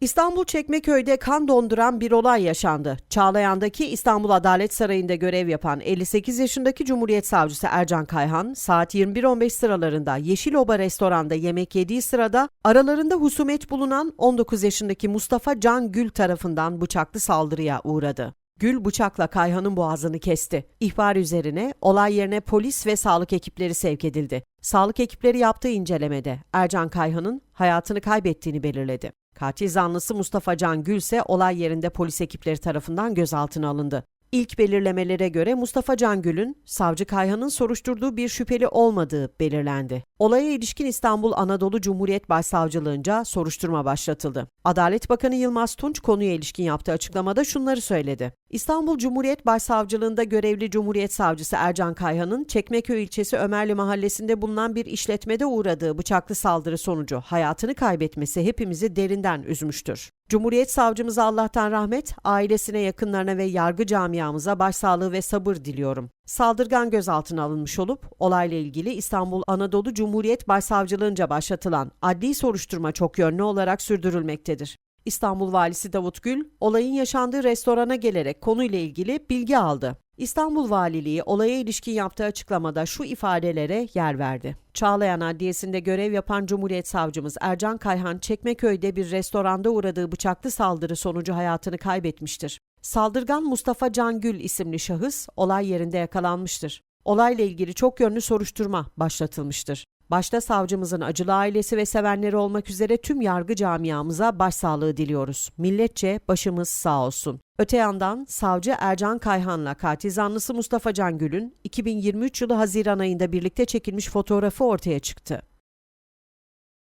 İstanbul Çekmeköy'de kan donduran bir olay yaşandı. Çağlayan'daki İstanbul Adalet Sarayı'nda görev yapan 58 yaşındaki Cumhuriyet Savcısı Ercan Kayhan, saat 21.15 sıralarında Yeşil Oba restoranda yemek yediği sırada aralarında husumet bulunan 19 yaşındaki Mustafa Can Gül tarafından bıçaklı saldırıya uğradı. Gül bıçakla Kayhan'ın boğazını kesti. İhbar üzerine olay yerine polis ve sağlık ekipleri sevk edildi. Sağlık ekipleri yaptığı incelemede Ercan Kayhan'ın hayatını kaybettiğini belirledi. Katil zanlısı Mustafa Can Gül ise olay yerinde polis ekipleri tarafından gözaltına alındı. İlk belirlemelere göre Mustafa Can Gül'ün savcı Kayhan'ın soruşturduğu bir şüpheli olmadığı belirlendi. Olaya ilişkin İstanbul Anadolu Cumhuriyet Başsavcılığınca soruşturma başlatıldı. Adalet Bakanı Yılmaz Tunç konuya ilişkin yaptığı açıklamada şunları söyledi. İstanbul Cumhuriyet Başsavcılığında görevli Cumhuriyet Savcısı Ercan Kayhan'ın Çekmeköy ilçesi Ömerli mahallesinde bulunan bir işletmede uğradığı bıçaklı saldırı sonucu hayatını kaybetmesi hepimizi derinden üzmüştür. Cumhuriyet Savcımıza Allah'tan rahmet, ailesine, yakınlarına ve yargı camiamıza başsağlığı ve sabır diliyorum. Saldırgan gözaltına alınmış olup olayla ilgili İstanbul Anadolu Cumhuriyet Başsavcılığınca başlatılan adli soruşturma çok yönlü olarak sürdürülmektedir. İstanbul Valisi Davut Gül, olayın yaşandığı restorana gelerek konuyla ilgili bilgi aldı. İstanbul Valiliği olaya ilişkin yaptığı açıklamada şu ifadelere yer verdi. Çağlayan Adliyesi'nde görev yapan Cumhuriyet Savcımız Ercan Kayhan, Çekmeköy'de bir restoranda uğradığı bıçaklı saldırı sonucu hayatını kaybetmiştir. Saldırgan Mustafa Can Gül isimli şahıs olay yerinde yakalanmıştır. Olayla ilgili çok yönlü soruşturma başlatılmıştır. Başta savcımızın acılı ailesi ve sevenleri olmak üzere tüm yargı camiamıza başsağlığı diliyoruz. Milletçe başımız sağ olsun. Öte yandan savcı Ercan Kayhan'la katil zanlısı Mustafa Can Gül'ün 2023 yılı Haziran ayında birlikte çekilmiş fotoğrafı ortaya çıktı.